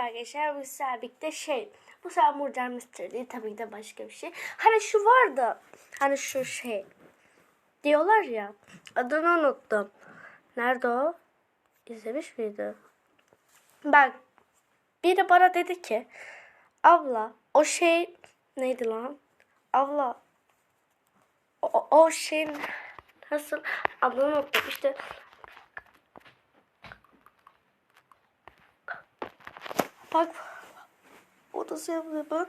arkadaşlar bu sabikte şey. Bu sefer Murder Mystery değil tabii ki de başka bir şey. Hani şu vardı. Hani şu şey. Diyorlar ya. Adını unuttum. Nerede o? İzlemiş miydi? Bak. Biri bana dedi ki. Abla o şey neydi lan? Abla o- o şeyin nasıl adını unuttum işte bak o nasıl yapıyor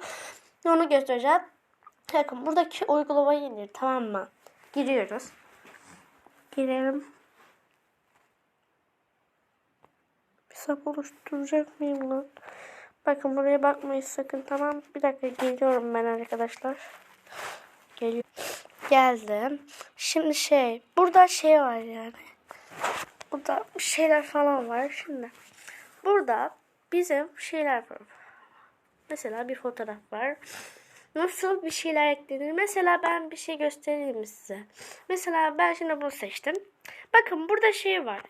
onu göstereceğim. Bakın buradaki uygulamayı indir tamam mı? Giriyoruz. Girelim. Hesap oluşturacak mıyım lan? Bakın buraya bakmayın sakın tamam. Bir dakika geliyorum ben arkadaşlar. Geliyor geldim. Şimdi şey burada şey var yani. Burada şeyler falan var. Şimdi burada bizim şeyler var. Mesela bir fotoğraf var. Nasıl bir şeyler eklenir? Mesela ben bir şey göstereyim size? Mesela ben şimdi bunu seçtim. Bakın burada şey var.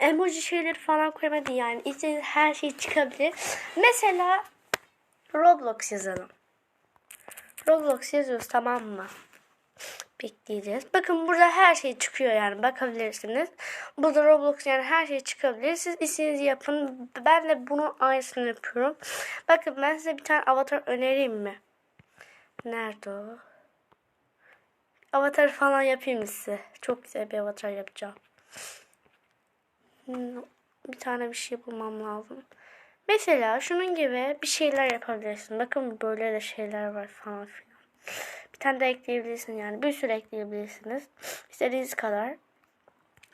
Emoji şeyleri falan koymadı yani. İstediğiniz her şey çıkabilir. Mesela Roblox yazalım. Roblox yazıyoruz tamam mı? Bekleyeceğiz. Bakın burada her şey çıkıyor yani bakabilirsiniz. Burada Roblox yani her şey çıkabilir. Siz istediğinizi yapın. Ben de bunun aynısını yapıyorum. Bakın ben size bir tane avatar önereyim mi? Nerede o? Avatar falan yapayım size? Çok güzel bir avatar yapacağım. Hmm, Bir tane bir şey bulmam lazım. Mesela şunun gibi bir şeyler yapabilirsin. Bakın böyle de şeyler var falan filan. Bir tane de ekleyebilirsin yani. Bir sürü ekleyebilirsiniz. İstediğiniz kadar.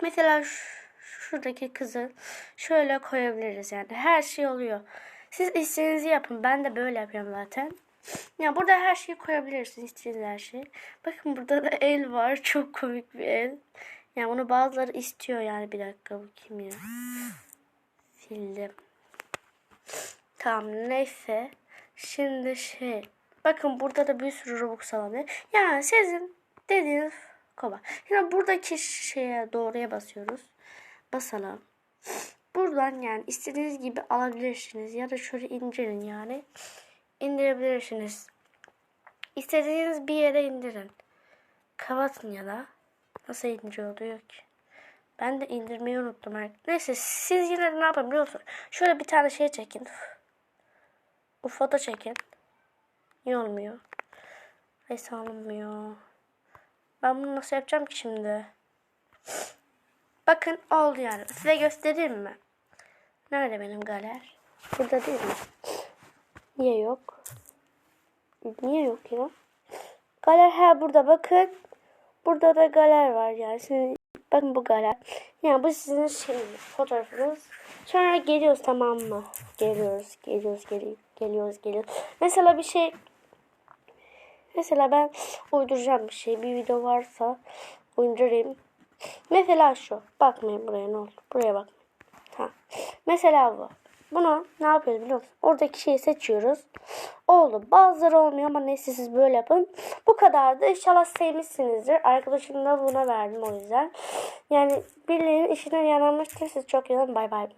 Mesela şu- şuradaki kızı şöyle koyabiliriz yani. Her şey oluyor. Siz istediğinizi yapın. Ben de böyle yapıyorum zaten. Ya burada her şeyi koyabilirsiniz. istediğiniz her şeyi. Bakın burada da el var. Çok komik bir el. Yani bunu bazıları istiyor yani. Bir dakika bu kim ya? Sildim. Tamam neyse. Şimdi şey. Bakın burada da bir sürü Robux alabilir. Yani sizin dediğiniz kova. Şimdi buradaki şeye doğruya basıyoruz. Basalım. Buradan yani istediğiniz gibi alabilirsiniz. Ya da şöyle indirin yani. İndirebilirsiniz. İstediğiniz bir yere indirin. Kapatın ya da. Nasıl indiriyor diyor ki. Ben de indirmeyi unuttum. Neyse siz yine de ne yapın? Şöyle bir tane şey çekin. Foto çekin. Niye olmuyor? Neyse alınmıyor. Ben bunu nasıl yapacağım ki şimdi? Bakın oldu yani. Size göstereyim mi? Nerede benim galer? Burada değil mi? Niye yok? Niye yok ya? Galer ha burada bakın. Burada da galer var yani. Şimdi bakın bu galer. Yani bu sizin şeyiniz, fotoğrafınız. Sonra geliyoruz tamam mı? Geliyoruz, geliyoruz, geliyoruz, geliyoruz. Mesela bir şey Mesela ben uyduracağım bir şey. Bir video varsa uydurayım. Mesela şu. Bakmayın buraya ne olur. Buraya bakmayın. Ha. Mesela bu. Bunu ne yapıyoruz biliyor musun? Oradaki şeyi seçiyoruz. Oldu. Bazıları olmuyor ama neyse siz böyle yapın. Bu kadardı. İnşallah sevmişsinizdir. Arkadaşım da buna verdim o yüzden. Yani birilerinin işine yaramıştır. Siz çok iyi. Bay bay.